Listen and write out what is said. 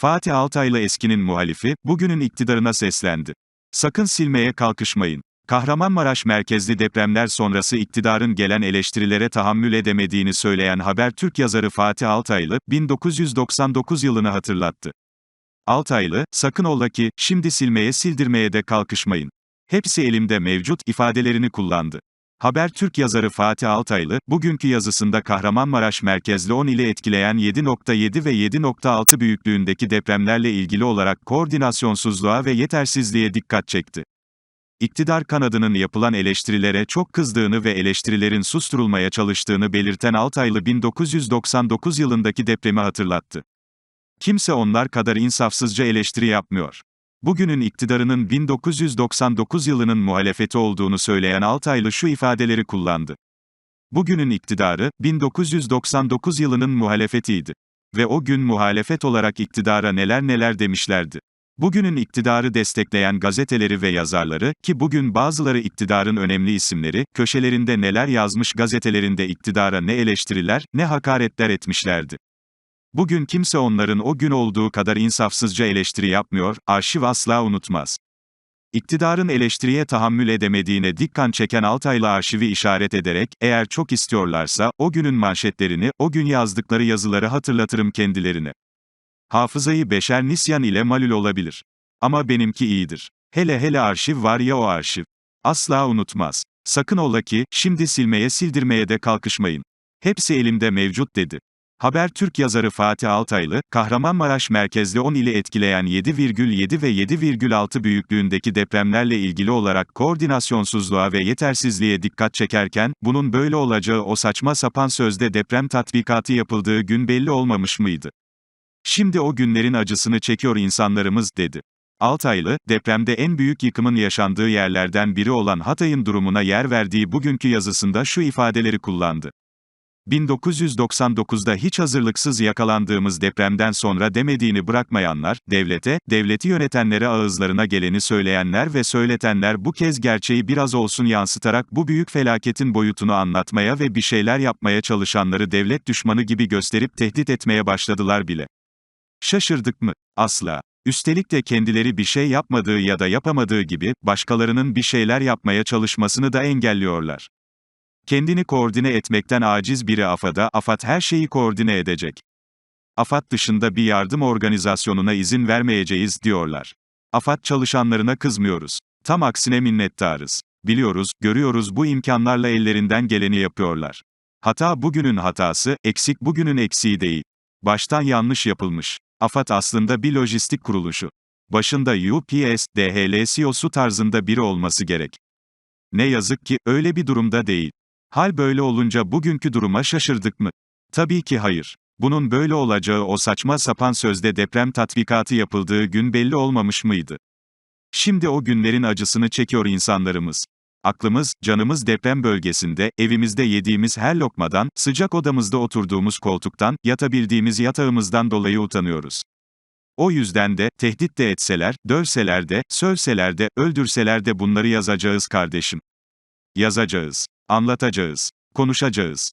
Fatih Altaylı eskinin muhalifi, bugünün iktidarına seslendi. Sakın silmeye kalkışmayın. Kahramanmaraş merkezli depremler sonrası iktidarın gelen eleştirilere tahammül edemediğini söyleyen Habertürk yazarı Fatih Altaylı, 1999 yılını hatırlattı. Altaylı, sakın ola ki, şimdi silmeye sildirmeye de kalkışmayın. Hepsi elimde mevcut ifadelerini kullandı. Habertürk yazarı Fatih Altaylı, bugünkü yazısında Kahramanmaraş merkezli 10 ile etkileyen 7.7 ve 7.6 büyüklüğündeki depremlerle ilgili olarak koordinasyonsuzluğa ve yetersizliğe dikkat çekti. İktidar kanadının yapılan eleştirilere çok kızdığını ve eleştirilerin susturulmaya çalıştığını belirten Altaylı 1999 yılındaki depremi hatırlattı. Kimse onlar kadar insafsızca eleştiri yapmıyor. Bugünün iktidarının 1999 yılının muhalefeti olduğunu söyleyen Altaylı şu ifadeleri kullandı. Bugünün iktidarı, 1999 yılının muhalefetiydi. Ve o gün muhalefet olarak iktidara neler neler demişlerdi. Bugünün iktidarı destekleyen gazeteleri ve yazarları, ki bugün bazıları iktidarın önemli isimleri, köşelerinde neler yazmış gazetelerinde iktidara ne eleştiriler, ne hakaretler etmişlerdi. Bugün kimse onların o gün olduğu kadar insafsızca eleştiri yapmıyor, arşiv asla unutmaz. İktidarın eleştiriye tahammül edemediğine dikkan çeken Altaylı arşivi işaret ederek, eğer çok istiyorlarsa, o günün manşetlerini, o gün yazdıkları yazıları hatırlatırım kendilerine. Hafızayı beşer nisyan ile malul olabilir. Ama benimki iyidir. Hele hele arşiv var ya o arşiv. Asla unutmaz. Sakın ola ki, şimdi silmeye sildirmeye de kalkışmayın. Hepsi elimde mevcut dedi. Habertürk yazarı Fatih Altaylı, Kahramanmaraş merkezli 10 ili etkileyen 7,7 ve 7,6 büyüklüğündeki depremlerle ilgili olarak koordinasyonsuzluğa ve yetersizliğe dikkat çekerken, bunun böyle olacağı o saçma sapan sözde deprem tatbikatı yapıldığı gün belli olmamış mıydı? Şimdi o günlerin acısını çekiyor insanlarımız, dedi. Altaylı, depremde en büyük yıkımın yaşandığı yerlerden biri olan Hatay'ın durumuna yer verdiği bugünkü yazısında şu ifadeleri kullandı. 1999'da hiç hazırlıksız yakalandığımız depremden sonra demediğini bırakmayanlar, devlete, devleti yönetenlere ağızlarına geleni söyleyenler ve söyletenler bu kez gerçeği biraz olsun yansıtarak bu büyük felaketin boyutunu anlatmaya ve bir şeyler yapmaya çalışanları devlet düşmanı gibi gösterip tehdit etmeye başladılar bile. Şaşırdık mı? Asla. Üstelik de kendileri bir şey yapmadığı ya da yapamadığı gibi, başkalarının bir şeyler yapmaya çalışmasını da engelliyorlar. Kendini koordine etmekten aciz biri AFAD'a, AFAD her şeyi koordine edecek. AFAD dışında bir yardım organizasyonuna izin vermeyeceğiz, diyorlar. AFAD çalışanlarına kızmıyoruz. Tam aksine minnettarız. Biliyoruz, görüyoruz bu imkanlarla ellerinden geleni yapıyorlar. Hata bugünün hatası, eksik bugünün eksiği değil. Baştan yanlış yapılmış. AFAD aslında bir lojistik kuruluşu. Başında UPS, DHL CEO'su tarzında biri olması gerek. Ne yazık ki, öyle bir durumda değil. Hal böyle olunca bugünkü duruma şaşırdık mı? Tabii ki hayır. Bunun böyle olacağı o saçma sapan sözde deprem tatbikatı yapıldığı gün belli olmamış mıydı? Şimdi o günlerin acısını çekiyor insanlarımız. Aklımız, canımız deprem bölgesinde, evimizde yediğimiz her lokmadan, sıcak odamızda oturduğumuz koltuktan, yatabildiğimiz yatağımızdan dolayı utanıyoruz. O yüzden de, tehdit de etseler, dövseler de, sövseler de, öldürseler de bunları yazacağız kardeşim. Yazacağız. Anlatacağız. Konuşacağız.